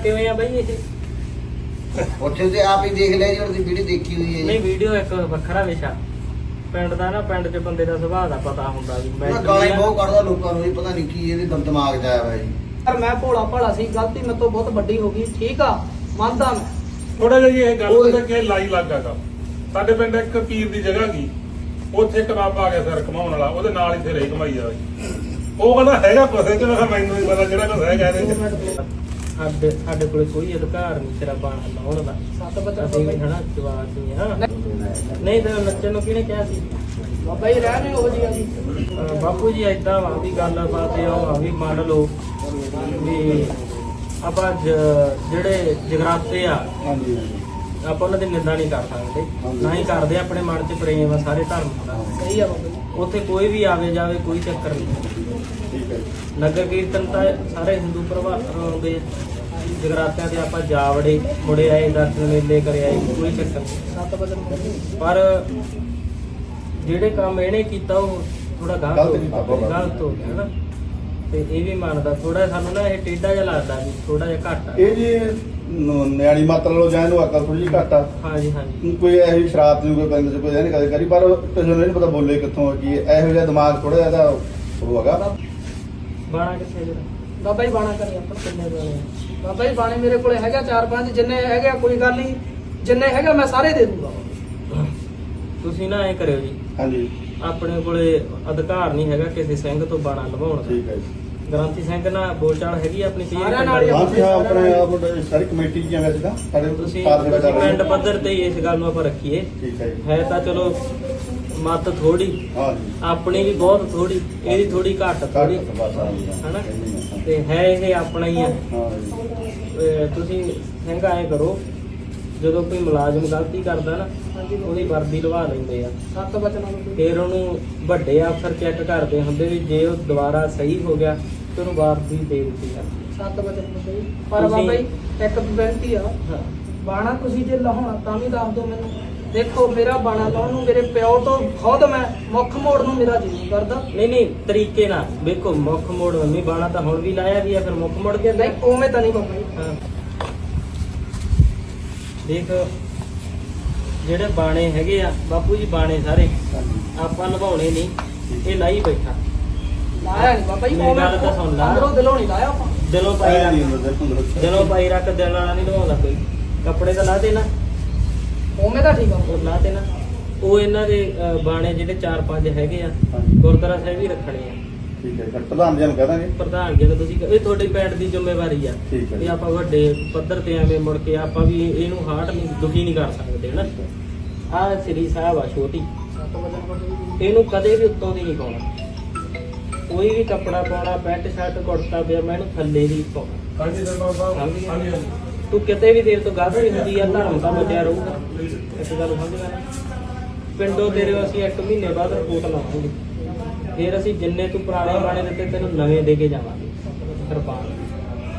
ਕਿਵੇਂ ਆ ਬਈ ਇਹ? ਉੱਥੇ ਤੇ ਆਪ ਹੀ ਦੇਖ ਲਿਆ ਜੀ ਉਹਦੀ ਵੀਡੀਓ ਦੇਖੀ ਹੋਈ ਹੈ ਨਹੀਂ ਜੀ ਵੀਡੀਓ ਇੱਕ ਵੱਖਰਾ ਵਿਸ਼ਾ। ਪਿੰਡ ਦਾ ਨਾ ਪਿੰਡ 'ਚ ਬੰਦੇ ਦਾ ਸੁਭਾਅ ਦਾ ਪਤਾ ਹੁੰਦਾ ਵੀ ਮੈਂ ਗਾਲਾਂ ਹੀ ਬਹੁਤ ਕੱਢਦਾ ਲੋਕਾਂ ਨੂੰ ਜੀ ਪਤਾ ਨਹੀਂ ਕੀ ਇਹਦੇ ਦਮ ਦਿਮਾਗ 'ਚ ਆਇਆ ਹੋਇਆ ਜੀ। ਪਰ ਮੈਂ ਭੋਲਾ ਭਾਲਾ ਸੀ ਗਲਤੀ ਮੇਰੇ ਤੋਂ ਬਹੁਤ ਵੱਡੀ ਹੋ ਗਈ ਠੀਕ ਆ ਮੰਨਦਾ ਮੈਂ। ਥੋੜਾ ਜਿਹਾ ਜੀ ਇਹ ਗੱਲ ਪਤਾ ਕਿ ਲਾਈ ਲੱਗਾ ਸਾਡੇ ਪਿੰਡ ਇੱਕ ਪੀਰ ਦੀ ਜਗ੍ਹਾ ਗਈ ਉੱਥੇ ਇੱਕ ਬਾਬਾ ਆ ਗਿਆ ਸਰ ਕਮਾਉਣ ਵਾਲਾ ਉਹਦੇ ਨਾਲ ਹੀ ਫੇਰੇ ਕਮਾਈ ਆ ਉਹ ਕਹਿੰਦਾ ਹੈਗਾ ਕੁਛ ਚ ਮੈਂ ਮੈਨੂੰ ਨਹੀਂ ਪਤਾ ਜਿਹੜਾ ਕੁਛ ਹੈਗਾ ਇਹਦੇ ਸਾਡੇ ਸਾਡੇ ਕੋਲ ਕੋਈ ਅਧਿਕਾਰ ਨਹੀਂ ਤੇਰਾ ਬਾਣਾ ਲਾਉਣ ਦਾ। ਸੱਤ ਬਚਨ ਅਸੀਂ ਵੀ ਬਾਬਾ ਹਨਾ ਜਵਾਬ ਨਹੀਂ ਹਾਂ ਨਹੀਂ ਤਾਂ ਨੱਚਣ ਨੂੰ ਕਿਹਨੇ ਕਿਹਾ ਸੀ? ਬਾਬਾ ਜੀ ਰਹਿਣੇ ਉਹ ਜੀ ਆ ਜੀ। ਅਹ ਬਾਪੂ ਜੀ ਏਦਾਂ ਵਾ ਵੀ ਗੱਲ ਬਾਤ ਇਹ ਆ ਵੀ ਮੰਨ ਲਓ ਵੀ ਆਪਾਂ ਜਿਹੜੇ ਜਗਰਾਤੇ ਆ ਹਾਂਜੀ। ਆਪਾਂ ਉਹਨਾਂ ਦੀ ਨਿੰਦਾ ਨਹੀਂ ਕਰ ਸਕਦੇ। ਨਾ ਹੀ ਕਰਦੇ ਆਪਣੇ ਮਨ 'ਚ ਪ੍ਰੇਮ ਆ ਸਾਰੇ ਧਰਮ ਦਾ। ਸਹੀ ਆ ਬਾਬਾ ਉੱਥੇ ਕੋਈ ਵੀ ਆਵੇ ਜਾਵੇ ਕੋਈ ਚੱਕਰ ਨਹੀਂ। ਠੀਕ ਹੈ ਨਗਰ ਕੀਰਤਨ ਤਾਂ ਸਾਰੇ ਹਿੰਦੂ ਪ੍ਰਭਾਵ ਆਉਂਦੇ। ਜਗਰਾਤਿਆਂ ਤੇ ਆਪਾਂ ਜਾ ਵੜੇ ਮੁੜੇ ਆਏ ਦਰਸ਼ਨ ਮੇਲੇ ਕਰੇ ਆਏ ਕੋਈ ਚੱਕਰ ਨਹੀਂ। ਪਰ ਜਿਹੜੇ ਕੰਮ ਇਹਨੇ ਕੀਤਾ ਉਹ ਥੋੜਾ ਗਲਤ ਗਲਤ ਹੋ ਗਿਆ ਗਲਤ। ਹੋ ਗਿਆ ਨਾ। ਤੇ ਇਹ ਵੀ ਮੰਨਦਾ ਥੋੜਾ ਸਾਨੂੰ ਨਾ ਇਹ ਟੇਢਾ ਜਿਹਾ ਲੱਗਦਾ ਵੀ ਥੋੜਾ ਜਿਹਾ ਘੱਟ ਆ। ਇਹ ਜੀ ਨ- ਨਿਆਣੀ ਮਾਤਰਾ ਲੋ ਜਾਂ ਇਹਨੂੰ ਅਕਲ ਥੋੜੀ ਜਿਹੀ ਘੱਟ ਆ। ਹਾਂਜੀ ਹਾਂਜੀ। ਕੋਈ ਇਹੋ ਜਿਹੀ ਸ਼ਰਾਬ ਨਹੀਂ ਕੋਈ ਬੰਦੇ ਚ ਕੋਈ ਇਹ ਨਹੀਂ ਕਦੇ ਕਰੀ ਪਰ ਕਿਸੇ ਨੂੰ ਨਹੀਂ ਪਤਾ ਬੋਲੇ ਕਿੱਥੋਂ ਆ ਕੀ ਹੈ। ਇਹੋ ਜਿਹਾ ਦਿਮਾਗ ਥੋੜਾ ਜਿਹਾ ਇਹਦਾ ਉਹ ਹੈਗਾ। ਬਾਣਾ ਕਿੱਥੇ ਜਰਾ ਬਾਬਾ ਜੀ ਬਾਣਾ ਕਰੀ ਆਪਣਾ ਕਿੰਨੇ ਬਾਣੇ ਬਾਬਾ ਜੀ ਬਾਣੇ ਮੇਰੇ ਕੋਲੇ ਹੈਗਾ ਚਾਰ ਪੰਜ ਜਿੰਨੇ ਹੈਗੇ ਆ, ਕੋਈ ਗੱਲ ਨਹੀਂ। ਜਿੰਨੇ ਹੈਗਾ ਮੈਂ ਸਾਰੇ ਦੇ ਦੂੰਗਾ। ਤੁਸੀਂ ਨਾ ਐ ਕਰਿਓ ਜੀ। ਹਾਂਜੀ। ਆਪਣੇ ਕੋਲੇ ਅਧਿਕਾਰ ਨਹੀਂ ਹੈਗਾ ਕਿਸੇ ਸਿੰਘ ਤੋਂ ਬਾਣਾ ਲਵਾਉਣ ਦਾ। ਠੀਕ ਹੈ ਜੀ। ਗ੍ਰੰਥੀ ਸਿੰਘ ਨਾਲ ਬੋਲਚਾਲ ਹੈਗੀ ਆ ਆਪਣੀ ਪੀਰ ਸਾਰਿਆਂ ਨਾਲ ਹੀ ਆ। ਹਾਂ ਜੀ ਹਾਂ ਆਪਣੇ ਆਪ ਸਾਰੀ ਕਮੇਟੀ ਦੀਆਂ ਵੈਸੇ ਤਾਂ ਸਾਡੇ ਤੁਸੀਂ ਰਹੀ। ਪਿੰਡ ਹੈ। ਪੱਧਰ ਤੇ ਹੀ ਇਸ ਗੱਲ ਨੂੰ ਆਪਾਂ ਰੱਖੀਏ। ਠੀਕ ਹੈ ਜੀ। ਹੈ ਤਾਂ ਚਲੋ ਮਤ ਥੋੜੀ ਹਾਂ ਜੀ। ਆਪਣੀ ਵੀ ਬਹੁਤ ਥੋੜੀ ਇਹਦੀ ਥੋੜੀ ਘੱਟ ਥੋੜੀ ਬਸ ਹਾਂ ਜੀ ਹਨਾ। ਤੇ ਹੈ ਇਹ ਆਪਣਾ ਹੀ ਆ। ਹਾਂ ਜੀ। ਅਹ ਤੁਸੀਂ ਸਿੰਘ ਐ ਕਰੋ ਜਦੋਂ ਕੋਈ ਮੁਲਾਜ਼ਮ ਗਲਤੀ ਕਰਦਾ ਨਾ ਉਹਦੀ ਵਰਦੀ ਲਵਾ ਲੈਂਦੇ ਆ। ਸੱਤ ਬਚਨ ਜੀ ਫਿਰ ਉਹਨੂੰ ਵੱਡੇ ਅਫਸਰ ਚੈੱਕ ਕਰਦੇ ਹੁੰਦੇ ਵੀ ਜੇ ਉਹ ਦੁਬਾਰਾ ਸਹੀ ਹੋ ਗਿਆ ਤੇ ਉਹਨੂੰ ਵਰਦੀ ਦੇ ਦਿੱਤੀ ਜਾਂਦੀ ਸੱਤ ਬਚਨ ਬਾਬਾ ਜੀ ਪਰ ਤੁਸੀਂ- ਬਾਬਾ ਜੀ ਇੱਕ ਬੇਨਤੀ ਆ। ਹਾਂ। ਬਾਣਾ ਤੁਸੀਂ ਜੇ ਲਾਉਣਾ ਤਾਂ ਵੀ ਦੱਸ ਦਿਓ ਮੈਨੂੰ। ਦੇਖੋ ਮੇਰਾ ਬਾਣਾ ਲਾਉਣ ਨੂੰ ਮੇਰੇ ਪਿਓ ਤੋਂ ਖੁਦ ਮੈਂ ਮੁੱਖ ਮੋੜ ਨੂੰ ਮੇਰਾ ਜੀ ਕਰਦਾ। ਨਹੀਂ ਨਹੀਂ ਤਰੀਕੇ ਨਾਲ। ਵੇਖੋ ਮੁੱਖ ਮੋੜ ਮੰਮੀ ਬਾਣਾ ਤਾਂ ਹੁਣ ਵੀ ਲਾਇਆ ਵੀ ਆ ਫਿਰ ਮੁੱਖ ਮੋੜ ਕੇ ਨਹੀਂ ਉਵੇਂ ਤਾਂ ਨਹੀਂ ਬਾਬਾ ਜੀ। ਹਾਂ। ਦੇਖ ਜਿਹੜੇ ਬਾਣੇ ਹੈਗੇ ਆ ਬਾਪੂ ਜੀ ਬਾਣੇ ਸਾਰੇ ਆਪਾਂ ਨਿਭਾਉਣੇ ਨਹੀਂ। ਇਹ ਲਾਈ ਬੈਠਾ। ਲਾਇਆ ਨਹੀਂ ਬਾਬਾ ਜੀ ਮੇਰੀ ਗੱਲ ਤਾਂ ਸੁਣ ਲਾ। ਅੰਦਰੋਂ ਦਿਲੋਂ ਨਹੀਂ ਲਾਇਆ ਆਪਾਂ। ਦਿਲੋਂ ਪਾਈ ਨਹੀਂ ਰੱਖ ਹੁੰਦਾ ਦਿਲੋਂ ਪਾਈ ਰੱਖ ਦਿਲ ਵਾਲਾ ਨਹੀਂ ਨਿਭਾਉਂਦਾ ਕੋਈ। ਕੱਪੜੇ ਤਾਂ ਲਾ ਦੇ ਨਾ। ਉਵੇਂ ਤਾਂ ਠੀਕ ਆ। ਉਹ ਲਾ ਦੇ ਨਾ। ਉਹ ਇਹਨਾਂ ਦੇ ਅਹ, ਬਾਣੇ ਜਿਹੜੇ 4-5 ਹੈਗੇ ਆ ਹਾਂਜੀ। ਗੁਰਦੁਆਰਾ ਸਾਹਿਬ ਹੀ ਰੱਖਣੇ ਆ। ਠੀਕ ਹੈ ਜੀ। ਪ੍ਰਧਾਨ ਜੀ ਨੂੰ ਕਹਿ ਦਾਂਗੇ। ਪ੍ਰਧਾਨ ਜੀ ਨੂੰ ਤੁਸੀਂ ਇਹ ਤੁਹਾਡੀ ਪੈਂਟ ਦੀ ਜ਼ਿੰਮੇਵਾਰੀ ਆ। ਠੀਕ ਹੈ ਵੀ। ਆਪਾਂ ਵੱਡੇ ਪੱਧਰ ਤੇ ਐਵੇਂ ਮੁੜ ਕੇ ਆਪਾਂ ਵੀ ਇਹਨੂੰ ਹਾਰਟ ਨਹੀਂ ਦੁਖੀ ਨਹੀਂ ਕਰ ਸਕਦੇ ਨਾ ਆਹ ਸ੍ਰੀ ਸਾਹਿਬ ਆ ਛੋਟੀ। ਸੱਤ ਬਚਨ ਬਾਬਾ ਜੀ ਇਹਨੂੰ ਕਦੇ ਵੀ ਉੱਤੋਂ ਦੀ ਨਹੀਂ ਪਾਉਣਾ। ਕੋਈ ਵੀ ਕੱਪੜਾ ਪਾਉਣਾ ਪੈਂਟ ਸ਼ਰਟ ਕੁੜਤਾ ਪਿਆ ਮੈਂ ਇਹਨੂੰ ਥੱਲੇ ਦੀ ਪਾਉਣਾ ਹਾਂਜੀ ਸਰਪੰਚ ਸਾਹਿਬ। ਹਾਂਜੀ ਤੂੰ ਕਿਤੇ ਵੀ ਦੇਰ ਤੋਂ ਗਲਤੀ ਹੁੰਦੀ ਆ ਧਰਮ ਦਾ ਬਚਿਆ ਰਹੂਗਾ। ਇਸ ਗੱਲ ਨੂੰ ਸਮਝਦਾ ਨਾ ਪਿੰਡੋਂ ਤੇਰੇ ਅਸੀਂ ਇੱਕ ਮਹੀਨੇ ਬਾਅਦ ਰਿਪੋਰਟ ਲਾਵਾਂਗੇ। ਫਿਰ ਅਸੀਂ ਜਿੰਨੇ ਤੂੰ ਪੁਰਾਣੇ ਬਾਣੇ ਦਿੱਤੇ ਤੈਨੂੰ ਨਵੇਂ ਦੇ ਕੇ ਜਾਵਾਂਗੇ। ਕਿਰਪਾਨ।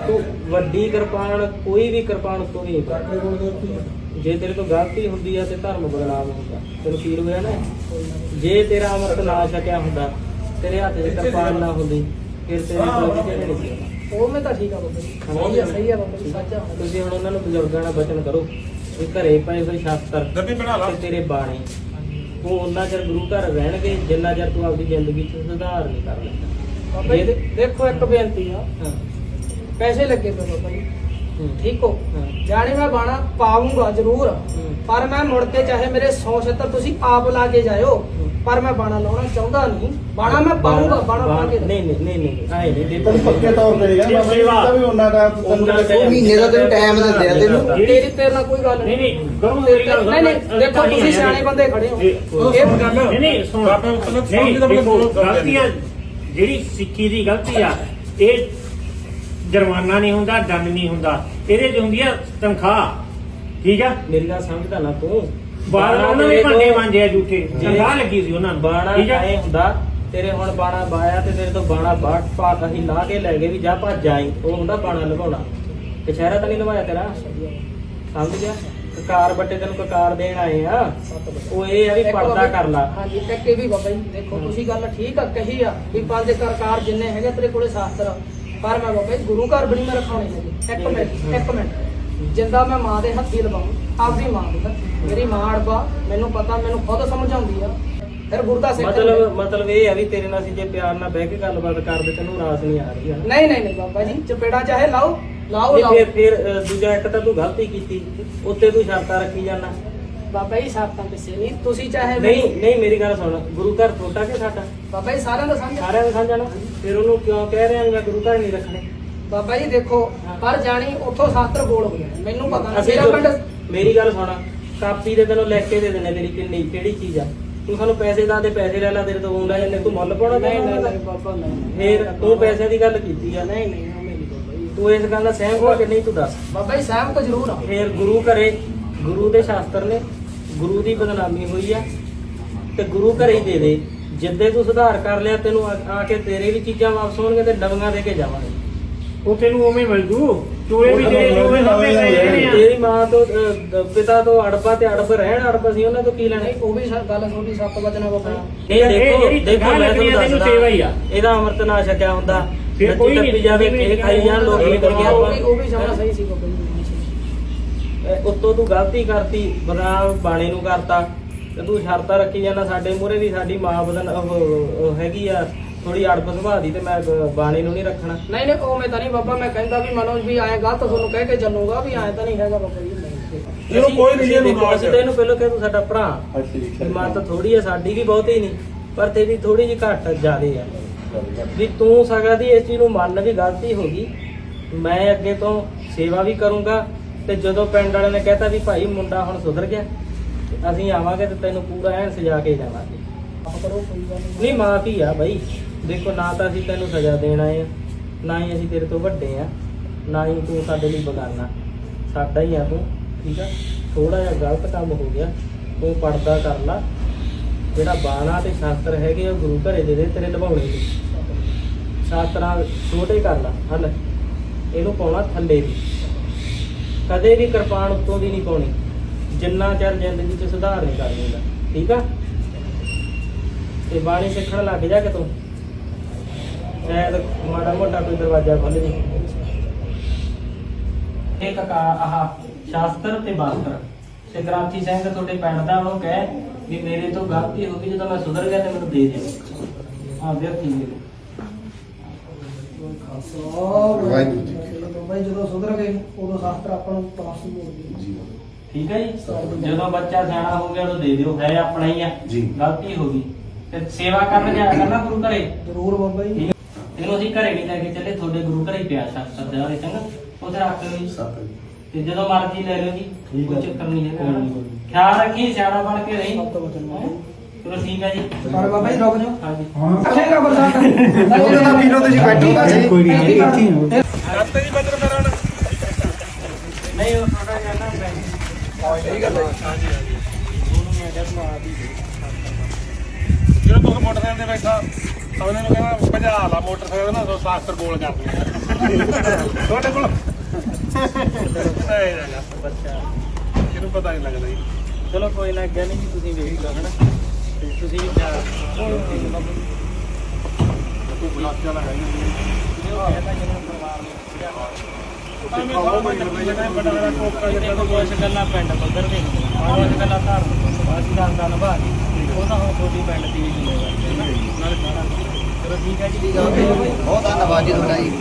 ਤੂੰ ਵੱਡੀ ਕਿਰਪਾਨ ਕੋਈ ਵੀ ਕਿਰਪਾਨ ਤੋਂ ਨਹੀਂ ਜੇ ਤੇਰੇ ਤੋਂ ਗਲਤੀ ਹੁੰਦੀ ਆ ਤੇ ਧਰਮ ਬਦਨਾਮ ਹੁੰਦਾ। ਤੈਨੂੰ ਫੀਲ ਹੋਇਆ ਨਾ? ਜੇ ਤੇਰਾ ਅਮਰਤ ਨਾ ਛਕਿਆ ਹੁੰਦਾ ਤੇਰੇ ਹੱਥ 'ਚ ਕਿਰਪਾਨ ਨਾ ਹੁੰਦੀ ਫਿਰ ਤੇਰੇ ਕੋਲ ਕਿਤੇ ਨਹੀਂ ਸੀ ਉਵੇਂ ਤਾਂ ਠੀਕ ਆ ਬਾਬਾ ਜੀ। ਸਹੀ ਆ ਸਹੀ ਆ ਬਾਬਾ ਜੀ ਸੱਚ ਆ ਤੁਸੀਂ ਹੁਣ ਉਹਨਾਂ ਨੂੰ ਬਜ਼ੁਰਗਾਂ ਨਾਲ ਬਚਨ ਕਰੋ ਵੀ ਘਰੇ ਪਏ ਹੋਏ ਸ਼ਾਸਤਰ ਗੱਡੀ ਬਣਾ ਲਾ। ਤੇ ਤੇਰੇ ਬਾਣੇ। ਉਹ ਉਹਨਾਂ ਚਿਰ ਗੁਰੂ ਘਰ ਰਹਿਣਗੇ ਜਿੰਨਾ ਚਿਰ ਤੂੰ ਆਪਦੀ ਜ਼ਿੰਦਗੀ 'ਚ ਸੁਧਾਰ ਨਹੀਂ ਕਰ ਲੈਂਦਾ। ਦੇਖੋ ਇੱਕ ਬੇਨਤੀ ਆ। ਪੈਸੇ ਲੱਗੇ ਪਏ ਬਾਬਾ ਜੀ। ਠੀਕ ਹੋ। ਜਾਣੀ ਮੈਂ ਬਾਣਾ ਪਾਉਂਗਾ ਜ਼ਰੂਰ। ਪਰ ਮੈਂ ਮੁੜ ਕੇ ਚਾਹੇ ਮੇਰੇ 100 ਛੇਤਰ ਤੁਸੀਂ ਆਪ ਲਾ ਕੇ ਜਾਇਓ। ਪਰ ਮੈਂ ਬਾਣਾ ਲਾਉਣਾ ਚਾਹੁੰਦਾ ਨਹੀਂ। ਬਾਣਾ ਮੈਂ ਪਾਉਂਗਾ ਬਾਣਾ ਪਾ ਕੇ ਨਹੀਂ ਨਹੀਂ ਨਹੀਂ ਨਹੀਂ ਆਏ ਨਹੀਂ ਦੇ ਤੈਨੂੰ ਪੱਕੇ ਤੌਰ ਤੇ ਬਾਬਾ ਜੀ ਵੀ ਉਹਨਾਂ ਦਾ ਤੈਨੂੰ ਉਹਨਾਂ ਦਾ ਮਹੀਨੇ ਦਾ ਤੈਨੂੰ time ਦਿੰਦੇ ਆ ਤੈਨੂੰ। ਤੇਰੀ ਤੇਰੇ ਨਾਲ ਕੋਈ ਗੱਲ ਨਹੀਂ। ਨਹੀਂ ਗੁਰੂ ਤੇਰੇ ਮੇਰੀ ਗੱਲ ਨਹੀਂ ਨਹੀਂ ਦੇਖੋ ਤੁਸੀਂ ਸਿਆਣੇ ਬੰਦੇ ਖੜੇ ਹੋ। ਉਹ ਇਹ ਨਹੀਂ ਨਹੀਂ ਸੁਣ। ਬਾਬਾ ਮਤਲਬ ਮਤਲਬ ਦੇਖੋ, ਦੋ ਗੱਲ ਗਲਤੀਆਂ ਜਿਹੜੀ ਸਿੱਖੀ ਦੀ ਗਲਤੀ ਆ ਇਹ ਜੁਰਮਾਨਾ ਨਹੀਂ ਹੁੰਦਾ ਦੰਡ ਨਹੀਂ ਹੁੰਦਾ। ਇਹਦੇ 'ਚ ਹੁੰਦੀ ਆ ਤਨਖਾਹ। ਠੀਕ ਆ? ਮੇਰੀ ਗੱਲ ਸਮਝਦਾ ਨਾ ਤੂੰ। ਬਾਹਰ ਉਹਨਾਂ ਨੇ ਭਾਂਡੇ ਮਾਂਜੇ ਆ ਝੂਠੇ ਤਨਖਾਹ ਲੱਗੀ ਸੀ ਉਹਨਾਂ ਨੂੰ। ਬਾਣਾ ਠੀਕ ਐ ਹੁੰਦਾ ਤੇਰੇ ਹੁਣ ਬਾਣਾ ਬਾਇਆ ਤੇ ਤੇਰੇ ਤੋਂ ਬਾਣਾ ਬਾਟ ਪਾ ਅਸੀਂ ਲਾ ਕੇ ਲੈ ਗਏ ਵੀ ਜਾ ਭੱਜ ਜਾਈ ਉਹ ਹੁੰਦਾ ਬਾਣਾ ਲਗਾਉਣਾ ਕਚਹਿਰਾ ਤਾਂ ਨਹੀਂ ਲਵਾਇਆ ਤੇਰਾ? ਸਮਝ ਗਿਆ? ਕਕਾਰ ਬੱਟੇ ਤੈਨੂੰ ਕਕਾਰ ਦੇਣ ਆਏ ਆ। ਉਹ ਇਹ ਆ ਵੀ ਪਰਦਾ ਬਾਬਾ- ਕਰ ਲਾ। ਹਾਂਜੀ ਇੱਕ ਇਹ ਵੀ ਬਾਬਾ ਜੀ ਦੇਖੋ ਤੁਸੀਂ ਗੱਲ ਠੀਕ ਆ ਕਹੀ ਆ ਵੀ ਪੰਜ ਕਰਕਾਰ ਜਿੰਨੇ ਹੈਗੇ ਤੇਰੇ ਕੋਲੇ ਸ਼ਾਸਤਰ। ਪਰ ਮੈਂ ਬਾਬਾ ਜੀ ਗੁਰੂ ਘਰ ਬਣੀ ਮੈਂ ਰਖਾਉਣੇ ਹੈਗੇ। ਇੱਕ ਮਿੰਟ ਇੱਕ ਮਿੰਟ। ਜਿੰਦਾ ਮੈਂ ਮਾਂ ਦੇ ਹੱਥੀ ਲਵਾਉਂ ਆਪਦੀ ਮਾਂ ਦੇ। ਮੇਰੀ ਮਾਂ ਅੜਬਾ ਮੈਨੂੰ ਪਤਾ ਮੈਨੂੰ ਖੁਦ ਸਮਝਾਉਂਦੀ ਆ। ਫਿਰ ਗੁਰਦਾ ਸਿੱਖ ਮਤਲਬ ਮਤਲਬ ਇਹ ਆ ਵੀ ਤੇਰੇ ਨਾਲ ਅਸੀਂ ਜੇ ਪਿਆਰ ਨਾਲ ਬਹਿ ਕੇ ਗੱਲਬਾਤ ਕਰਦੇ ਤੈਨੂੰ ਰਾਸ ਨਹੀਂ ਆ ਰਹੀ ਨਹੀਂ ਨਹੀਂ ਨਹੀਂ ਬਾਬਾ ਜੀ ਚਪੇੜਾ ਚਾਹੇ ਲਾਓ ਲਾਓ ਲਾਓ। ਫਿਰ ਫਿਰ ਦੂਜਾ ਇੱਕ ਤਾਂ ਤੂੰ ਗਲਤੀ ਕੀਤੀ ਉੱਤੇ ਤੂੰ ਸ਼ਰਤਾਂ ਰੱਖੀ ਜਾਂਦਾ। ਬਾਬਾ ਜੀ ਸ਼ਰਤਾਂ ਕਿਸੇ ਨਹੀਂ ਤੁਸੀਂ ਚਾਹੇ ਨਹੀਂ ਨਹੀਂ ਮੇਰੀ ਗੱਲ ਸੁਣ ਗੁਰੂ ਘਰ ਛੋਟਾ ਕਿ ਸਾਡਾ? ਬਾਬਾ ਜੀ ਸਾਰਿਆਂ ਦਾ ਸਾਂਝਾ। ਸਾਰਿਆਂ ਦਾ ਸਾਂਝਾ ਨਾ? ਫਿਰ ਉਹਨੂੰ ਕਿਉਂ ਕਹਿ ਰਿਹਾ ਮੈਂ ਗੁਰੂ ਘਰ ਨਹੀਂ ਰੱਖਣੇ? ਬਾਬਾ ਜੀ ਦੇਖੋ ਪਰ ਜਾਣੀ ਉੱਥੋਂ ਸ਼ਾਸਤਰ ਬੋਲ ਹੋ ਗਿਆ ਮੈਨੂੰ ਪਤਾ ਨਹੀਂ ਮੇਰਾ ਪਿੰਡ ਮੇਰੀ ਗੱਲ ਸੁਣ ਕਾਪੀ ਦੇ ਤੈਨੂੰ ਲਿਖ ਕੇ ਦੇ ਦੇਣੇ ਤੇਰੀ ਕਿੰਨੀ ਕਿਹੜੀ ਚੀਜ਼ ਆ? ਤੂੰ ਸਾਨੂੰ ਪੈਸੇ ਦਾ ਦੇ ਪੈਸੇ ਲੈ ਲੈ ਤੇਰੇ ਤੋਂ ਆਉਂਦਾ ਜਾਂਦੇ ਤੂੰ ਮੁੱਲ ਪਾਉਣਾ ਨਹੀਂ ਨਹੀਂ ਫਿਰ ਤੂੰ ਪੈਸੇ ਦੀ ਗੱਲ ਕੀਤੀ ਆ। ਨਹੀਂ ਨਹੀਂ ਤੂੰ ਇਸ ਗੱਲ ਦਾ ਸਹਿਮਤ ਹੋ ਕਿ ਨਹੀਂ ਤੂੰ ਦੱਸ। ਬਾਬਾ ਜੀ ਸਹਿਮਤ ਜ਼ਰੂਰ ਆ। ਫਿਰ ਗੁਰੂ ਘਰੇ ਗੁਰੂ ਦੇ ਸ਼ਾਸਤਰ ਨੇ ਗੁਰੂ ਦੀ ਬਦਨਾਮੀ ਹੋਈ ਆ ਤੇ ਗੁਰੂ ਘਰੇ ਹੀ ਦੇ ਦੇ। ਜਿੱਦੇ ਤੂੰ ਸੁਧਾਰ ਕਰ ਲਿਆ ਤੈਨੂੰ ਆ ਆ ਕੇ ਤੇਰੇ ਵੀ ਚੀਜ਼ਾਂ ਵਾਪਸ ਹੋਣਗੇ ਤੇ ਨਵੀਆਂ ਦੇ ਕੇ ਜਾਵਾਂਗੇ। ਉਹ ਤੈਨੂੰ ਉਵੇਂ ਮਿਲ ਜੂ। ਚੋਲੇ ਵੀ ਤੇਰੇ ਉਵੇਂ ਸਾਹਮਣੇ ਪਏ ਰਹਿਣੇ ਆ। ਤੇਰੀ ਮਾਂ ਤੋਂ ਅ, ਦ- ਪਿਤਾ ਤੋਂ ਅੜਪਾ ਤੇ ਅੜਪ ਰਹਿਣ ਅੜਪ ਸੀ ਉਹਨਾਂ ਤੋਂ ਕੀ ਲੈਣਾ? ਨਹੀਂ ਉਹ ਵੀ ਸਾ- ਗੱਲ ਤੁਹਾਡੀ ਸੱਤ ਵਜਣਾ ਬਾਬਾ ਇਹ ਦੇਖੋ ਜਿਹੜੀ ਦੇਖੋ ਮੈਂ ਤੁਹਾਨੂੰ ਦੱਸਦਾ ਸੇਵਾ ਹੀ ਆ। ਇਹਦਾ ਅੰਮ੍ਰਿਤ ਨਾ ਛਕਿਆ ਹੁੰਦਾ। ਫਿਰ ਕੋਈ ਨਹੀਂ, ਜਾਵੇ ਇਹ ਖਾਈ ਜਾਣ ਲੋਕ ਵੀ ਕਰੀਏ ਉਹ ਵੀ ਉਹ ਵੀ ਜਾਣਾ ਸਹੀ ਸੀ ਬਾਬਾ ਜੀ ਉੱਤੋਂ ਤੂੰ ਗਲਤੀ ਕਰਤੀ ਬਦਨਾਮ ਬਾਣੇ ਨੂੰ ਕਰਤਾ। ਤੇ ਤੂੰ ਸ਼ਰਤਾਂ ਰੱਖੀ ਜਾਂਦਾ ਸਾਡੇ ਮੂਹਰੇ ਵੀ ਸਾਡੀ ਮਾਂ ਬਦਨ ਉਹ ਉਹ ਹੈਗੀ ਆ। ਥੋੜੀ ਅੜਪ ਸੁਭਾਅ ਦੀ ਤੇ ਮੈਂ ਬ- ਬਾਣੇ ਨੂੰ ਨਹੀਂ ਰੱਖਣਾ। ਨਹੀਂ ਨਹੀਂ ਉਹ ਮੈਂ ਤਾਂ ਨਹੀਂ ਬਾਬਾ ਮੈਂ ਕਹਿੰਦਾ ਵੀ ਮਨੋਜ ਵੀ ਆਏ ਗਲਤ ਤੁਹਾਨੂੰ ਕਹਿ ਕੇ ਚੱਲੂਗਾ ਵੀ ਆਏ ਤਾਂ ਨਹੀਂ ਹੈਗਾ ਬਾਬਾ ਜੀ ਨਹੀਂ। ਇਹਨੂੰ ਕੋਈ ਨਹੀਂ ਇਹਨੂੰ ਦੇਖੋ, ਅਸੀਂ ਤਾਂ ਇਹਨੂੰ ਪਹਿਲਾਂ ਕਹਿ ਤੂੰ ਸਾਡਾ ਭਰਾ। ਵੀ ਮਾਂ ਤਾਂ ਥੋੜੀ ਆ ਸਾਡੀ ਵੀ ਬਹੁਤੀ ਨਹੀਂ ਪਰ ਤੇਰੀ ਥੋੜੀ ਜਿਹੀ ਘੱਟ ਜ਼ਿਆਦੇ ਆ। ਵੀ ਤੂੰ ਸਕਦਾ ਦੀ ਇਸ ਚੀਜ਼ ਨੂੰ ਮੰਨ ਵੀ ਗਲਤੀ ਹੋ ਗਈ ਮੈਂ ਅੱਗੇ ਤੋਂ ਸੇਵਾ ਵੀ ਕਰੂੰਗਾ ਤੇ ਜਦੋਂ ਪਿੰਡ ਵਾਲਿਆਂ ਨੇ ਕਹਿਤਾ ਵੀ ਭਾਈ ਮੁੰਡਾ ਹੁਣ ਸੁਧਰ ਗਿਆ ਤੇ ਅਸੀਂ ਆਵਾਂਗੇ ਤੇ ਤੈਨੂੰ ਪੂਰਾ ਐਨ ਸਜਾ ਕੇ ਜਾਵਾਂਗੇ। ਨਹੀਂ ਨਹੀਂ ਮਾਫੀ ਆ ਬਾਈ। ਦੇਖੋ, ਨਾ ਤਾਂ ਅਸੀਂ ਤੈਨੂੰ ਸਜ਼ਾ ਦੇਣਾ ਆਏ ਨਾ ਹੀ ਅਸੀਂ ਤੇਰੇ ਤੋਂ ਵੱਡੇ ਆ, ਨਾ ਹੀ ਤੂੰ ਸਾਡੇ ਲਈ ਬਗਾਨਾ। ਸਾਡਾ ਹੀ ਆ ਤੂੰ, ਠੀਕ ਆ? ਥੋੜਾ ਜਿਹਾ ਗਲਤ ਕੰਮ ਹੋ ਗਿਆ, ਤੂੰ ਪਰਦਾ ਕਰ ਲਾ। ਜਿਹੜਾ ਬਾਣਾ ਤੇ ਸ਼ਾਸਤਰ ਹੈਗੇ ਆ, ਉਹ ਗੁਰੂ ਘਰੇ ਦੇ ਦੇ ਤੇਰੇ ਨਿਭਾਉਣੇ ਨੇ ਸ਼ਾਸਤਰਾਂ ਛੋਟੇ ਕਰ ਲਾ, ਹਲ। ਇਹਨੂੰ ਪਾਉਣਾ ਥੱਲੇ ਵੀ ਕਦੇ ਵੀ ਕਿਰਪਾਨ ਉੱਤੋਂ ਦੀ ਨਹੀਂ ਪਾਉਣੀ। ਜਿੰਨਾ ਚਿਰ ਜ਼ਿੰਦਗੀ 'ਚ ਸੁਧਾਰ ਨਹੀਂ ਕਰ ਦਿੰਦਾ, ਠੀਕ ਆ? ਤੇ ਬਾਣੀ ਸਿੱਖਣ ਲੱਗ ਜਾ ਕਿ ਤੂੰ ਸ਼ਾਇਦ ਮਾੜਾ ਮੋਟਾ ਕੋਈ ਦਰਵਾਜ਼ਾ ਖੁੱਲ ਜੇ। ਇੱਕ ਕਾ ਆਹ ਸ਼ਾਸਤਰ ਤੇ ਬਾਸਤਰ। ਤੇ ਗ੍ਰਾਂਥੀ ਸਿੰਘ ਤੁਹਾਡੇ ਪਿੰਡ ਦਾ ਉਹਨੂੰ ਕਹੇ ਵੀ ਮੇਰੇ ਤੋਂ ਗਲਤੀ ਹੋ ਗਈ ਜਦੋਂ ਮੈਂ ਸੁਧਰ ਗਿਆ ਤੇ ਮੈਨੂੰ ਦੇ ਦਿਓ ਹਾਂ ਵਿਅਕਤੀ ਦੇ ਵਾਹਿਗੁਰੂ ਜੀ। ਜੀ ਜਦੋਂ ਸੁਧਰ ਗਏ ਉਦੋਂ ਸ਼ਾਸਤਰ ਆਪਾਂ ਨੂੰ ਪਾਸ ਹੀ ਹੋ ਗਈ ਠੀਕ ਹੈ ਜੀ। ਜਦੋਂ ਬੱਚਾ ਸਿਆਣਾ ਹੋ ਗਿਆ ਉਦੋਂ ਦੇ ਦਿਓ। ਹੈ ਆਪਣਾ ਹੀ ਆ। ਜੀ। ਗਲਤੀ ਹੋ ਗਈ। ਤੇ ਸੇਵਾ ਕਰਨ ਜਾਇਆ ਕਰਨਾ ਗੁਰੂ ਘਰੇ? ਜ਼ਰੂਰ ਬਾਬਾ ਜੀ। ਠੀਕ। ਇਹਨੂੰ ਅਸੀਂ ਘਰੇ ਵੀ ਲੈ ਕੇ ਚੱਲੇ ਤੁਹਾਡੇ ਗੁਰੂ ਘਰੇ ਹੀ ਪਿਆ ਸ਼ਾਸਤਰ ਦੇ ਵਾਲੇ ਚੰਗਾ। ਉੱਥੇ ਰੱਖ ਲਿਓ ਜੀ। ਤੇ ਜਦੋਂ ਮਰਜ਼ੀ ਲੈ ਲਿਓ ਜੀ ਕੋਈ ਚੱਕਰ ਨਹੀਂ ਹੈਗਾ। ਖਿਆਲ ਰੱਖੀ ਸਿਆਣਾ ਬਣ ਕੇ ਰਹੀ। ਸਭ ਤੋਂ ਵਚਨ ਬਾਬਾ ਜੀ। ਚਲੋ ਠੀਕ ਹੈ ਜੀ। ਪਰ ਬਾਬਾ ਜੀ ਰੁਕ ਜਾਓ। ਹਾਂਜੀ। ਰੱਖੇਗਾ ਬਰਸਾਤ ਉਹ ਤਾਂ ਪੀਰੋ ਤੁਸੀਂ ਬੈਠੋ ਤਾਂ ਸਹੀ। ਕੋਈ ਨਹੀਂ ਮੇਰਾ ਨਹੀਂ ਉਹ ਥੋੜਾ ਜਿਹਾ ਨਾ। ਬੈਂਕ ਗੱਲ ਹੈ। ਹਾਂਜੀ ਹਾਂਜੀ। ਜਦੋਂ ਤੂੰ ਮੋਟਰਸਾਈਕਲ ਤੇ ਬੈਠਾ ਉਹਨੇ ਨੂੰ ਕਹਿੰਦਾ ਭਜਾ ਲਾ ਮੋਟਰਸਾਈਕਲ ਨਾ ਸੋ ਸ਼ਾਸਤਰ ਗੋਲ ਕਰ ਦੇ ਤੁਹਾਡੇ ਕੋਲ? ਨਹੀਂ ਨਾ ਇਹਨੂੰ ਪਤਾ ਨਹੀਂ ਲੱਗਦਾ ਜੀ। ਚਲੋ ਕੋਈ ਨਾ ਅੱਗੇ ਨਹੀਂ ਤੁਸੀਂ ਵੇਖ ਲਓ ਹਨਾ। ਤੇ ਤੁਸੀਂ ਤੂੰ ਬਲਾਕ ਚਲਾ ਹੈ ਕੁਛ ਗੱਲਾਂ ਪਿੰਡ ਪੱਧਰ ਦੇ ਕੁਛ ਗੱਲਾਂ ਘਰ ਅਸੀਂ ਗੱਲ ਦਾ ਨਿਭਾ ਉਹ ਤਾਂ ਹੁਣ ਤੁਹਾਡੀ ਪਿੰਡ ਦੀ ਜ਼ਿੰਮੇਵਾਰੀ ਹੈ ਨਾ ਚਲੋ ਠੀਕ ਹੈ ਜੀ ਬਹੁਤ ਧੰਨਵਾਦ ਜੀ ਤੁਹਾਡਾ ਜੀ।